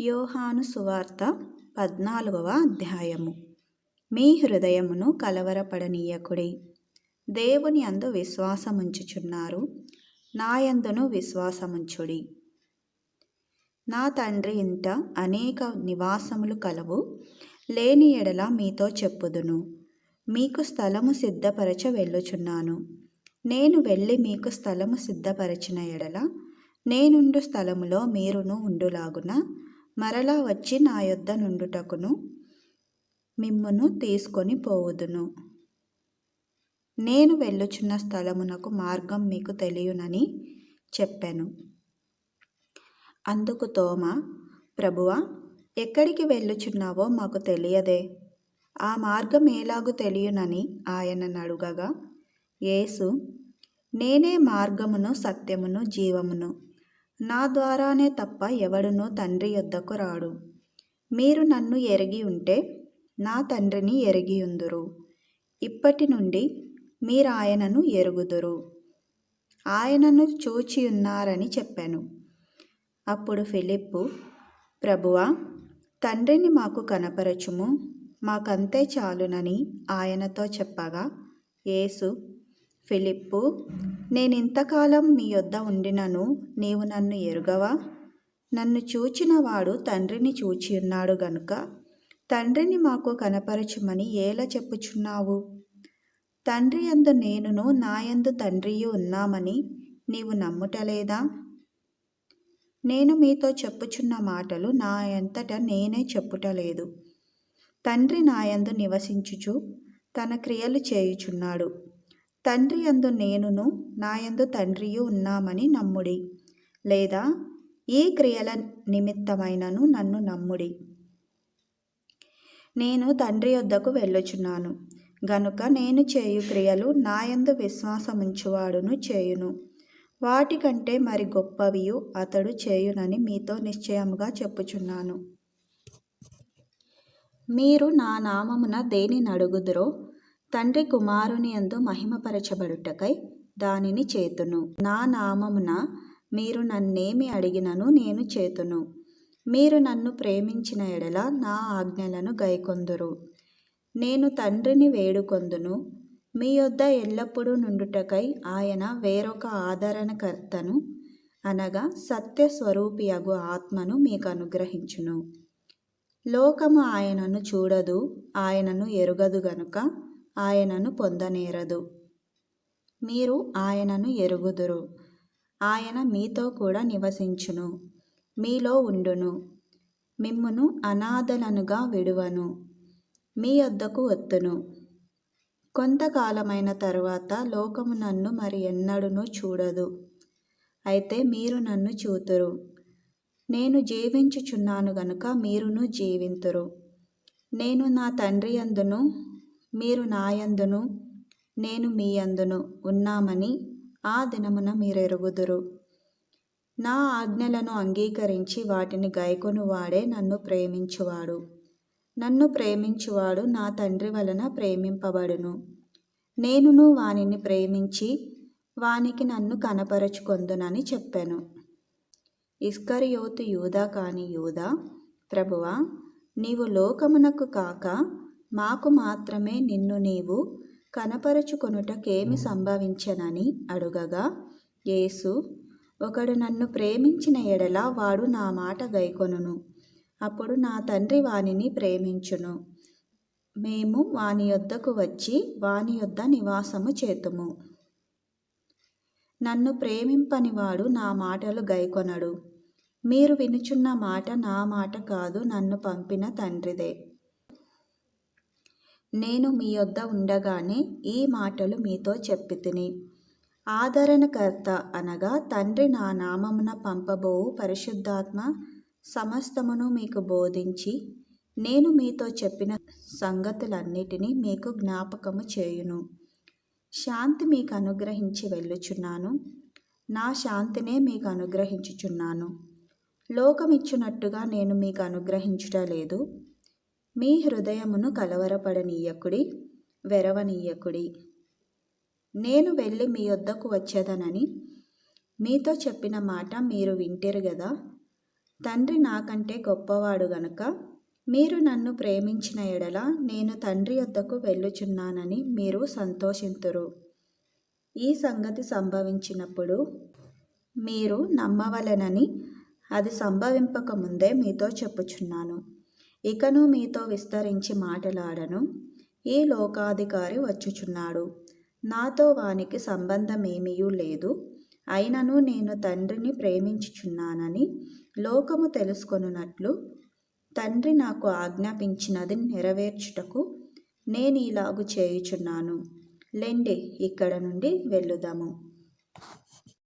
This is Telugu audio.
యోహాను సువార్త పద్నాలుగవ అధ్యాయము. మీ హృదయమును కలవరపడనీయకుడి. దేవుని అందు విశ్వాసముంచుచున్నారు. నాయందును విశ్వాసముంచుడి. నా తండ్రి ఇంట అనేక నివాసములు కలవు. లేని ఎడల మీతో చెప్పుదును. మీకు స్థలము సిద్ధపరచ వెళ్ళుచున్నాను. నేను వెళ్ళి మీకు స్థలము సిద్ధపరచిన ఎడల నేనుండు స్థలములో మీరును ఉండులాగున మరలా వచ్చి నా యొద్ద నుండుటకును మిమ్మును తీసుకొని పోవుదును. నేను వెళ్ళుచున్న స్థలమునకు మార్గం మీకు తెలియనని చెప్పాను. అందుకు తోమ ప్రభువా ఎక్కడికి వెళ్ళుచున్నావో మాకు తెలియదే. ఆ మార్గం ఎలాగు తెలియనని ఆయనను అడుగగా యేసు నేనే మార్గమును సత్యమును జీవమును నా ద్వారానే తప్ప ఎవడునూ తండ్రి యొద్దకు రాడు. మీరు నన్ను ఎరిగి ఉంటే నా తండ్రిని ఎరిగి ఉందురు. ఇప్పటి నుండి మీరు ఆయనను ఎరుగుదురు. ఆయనను చూచి ఉన్నారని చెప్పాను. అప్పుడు ఫిలిప్పు ప్రభువా తండ్రిని మాకు కనపరచుము. మాకంతే చాలునని ఆయనతో చెప్పగా యేసు ఫిలిప్పు నేనింతకాలం మీ యొద్ద ఉండినను నీవు నన్ను ఎరుగవా? నన్ను చూచినవాడు తండ్రిని చూచి ఉన్నాడు గనుక తండ్రిని మాకు కనపరచుమని ఏలా చెప్పుచున్నావు? తండ్రి అందు నేనును నాయందు తండ్రియు ఉన్నామని నీవు నమ్ముటలేదా? నేను మీతో చెప్పుచున్న మాటలు నా ఎంతట నేనే చెప్పుటలేదు. తండ్రి నాయందు నివసించుచు తన క్రియలు చేయుచున్నాడు. తండ్రి అందు నేనును నాయందు తండ్రియు ఉన్నామని నమ్ముడి. లేదా ఈ క్రియల నిమిత్తమైనను నన్ను నమ్ముడి. నేను తండ్రి వద్దకు వెళ్ళుచున్నాను. గనుక నేను చేయు క్రియలు నాయందు విశ్వాసముంచువాడును చేయును. వాటికంటే మరి గొప్పవియు అతడు చేయునని మీతో నిశ్చయముగా చెప్పుచున్నాను. మీరు నా నామమున దేని నడుగుదురో తండ్రి కుమారుని ఎందు మహిమపరచబడుటకై దానిని చేతును. నా నామమున మీరు నన్నేమి అడిగినను నేను చేతును. మీరు నన్ను ప్రేమించిన ఎడల నా ఆజ్ఞలను గైకొందురు. నేను తండ్రిని వేడుకొందును. మీ యొద్ద ఎల్లప్పుడూ నుండుటకై ఆయన వేరొక ఆదరణకర్తను అనగా సత్యస్వరూపియగు ఆత్మను మీకు అనుగ్రహించును లోకము ఆయనను చూడదు ఆయనను ఎరుగదు గనుక ఆయనను పొందనేరదు. మీరు ఆయనను ఎరుగుదురు. ఆయన మీతో కూడా నివసించును. మీలో ఉండును. మిమ్మును అనాథలనుగా విడువను. మీ వద్దకు వత్తును కొంతకాలమైన తరువాత లోకము నన్ను మరి ఎన్నడూనూ చూడదు. అయితే మీరు నన్ను చూతురు. నేను జీవించుచున్నాను గనుక మీరును జీవింతురు. నేను నా తండ్రి అందును. మీరు నాయందును నేను మీ అందును ఉన్నామని ఆ దినమున మీరెరుగుదురు. నా ఆజ్ఞలను అంగీకరించి వాటిని గైకొను వాడే నన్ను ప్రేమించువాడు. నన్ను ప్రేమించువాడు నా తండ్రి వలన ప్రేమింపబడును. నేనును వానిని ప్రేమించి వానికి నన్ను కనపరచుకొందునని చెప్పాను. ఇస్కరియోతు యూదా కాని యూదా ప్రభువా నీవు లోకమునకు కాక మాకు మాత్రమే నిన్ను నీవు కనపరుచుకొనుటకేమి సంభవించనని అడుగగా యేసు ఒకడు నన్ను ప్రేమించిన ఎడల వాడు నా మాట గైకొనును. అప్పుడు నా తండ్రి వానిని ప్రేమించును. మేము వాని యొద్దకు వచ్చి వాని యొద్ద నివాసము చేతుము. నన్ను ప్రేమింపని వాడు నా మాటలు గైకొనడు. మీరు వినుచున్న మాట నా మాట కాదు నన్ను పంపిన తండ్రిదే. నేను మీ యొద్ద ఉండగానే ఈ మాటలు మీతో చెప్పి తిని ఆదరణకర్త అనగా తండ్రి నా నామమున పంపబోవు పరిశుద్ధాత్మ సమస్తమును మీకు బోధించి నేను మీతో చెప్పిన సంగతులన్నిటినీ మీకు జ్ఞాపకము చేయును. శాంతి మీకు అనుగ్రహించి వెళ్ళుచున్నాను. నా శాంతినే మీకు అనుగ్రహించుచున్నాను లోకమిచ్చునట్టుగా నేను మీకు అనుగ్రహించుట లేదు. మీ హృదయమును కలవరపడనీయకుడి వెరవనీయకుడి. నేను వెళ్ళి మీ వద్దకు వచ్చేదనని మీతో చెప్పిన మాట మీరు వింటారు కదా తండ్రి నాకంటే గొప్పవాడు గనుక మీరు నన్ను ప్రేమించిన ఎడల నేను తండ్రి వద్దకు వెళ్ళుచున్నానని మీరు సంతోషింతురు. ఈ సంగతి సంభవించినప్పుడు మీరు నమ్మవలెనని అది సంభవింపక ముందే మీతో చెప్పుచున్నాను. ఇకను మీతో విస్తరించి మాటలాడను. ఈ లోకాధికారి వచ్చుచున్నాడు? నాతో వానికి సంబంధమేమీయూ లేదు. అయినను నేను తండ్రిని ప్రేమించుచున్నానని లోకము తెలుసుకొనున్నట్లు తండ్రి నాకు ఆజ్ఞాపించినది నెరవేర్చుటకు నేను ఇలాగు చేయుచున్నాను. లెండి ఇక్కడ నుండి వెళ్ళుదాము.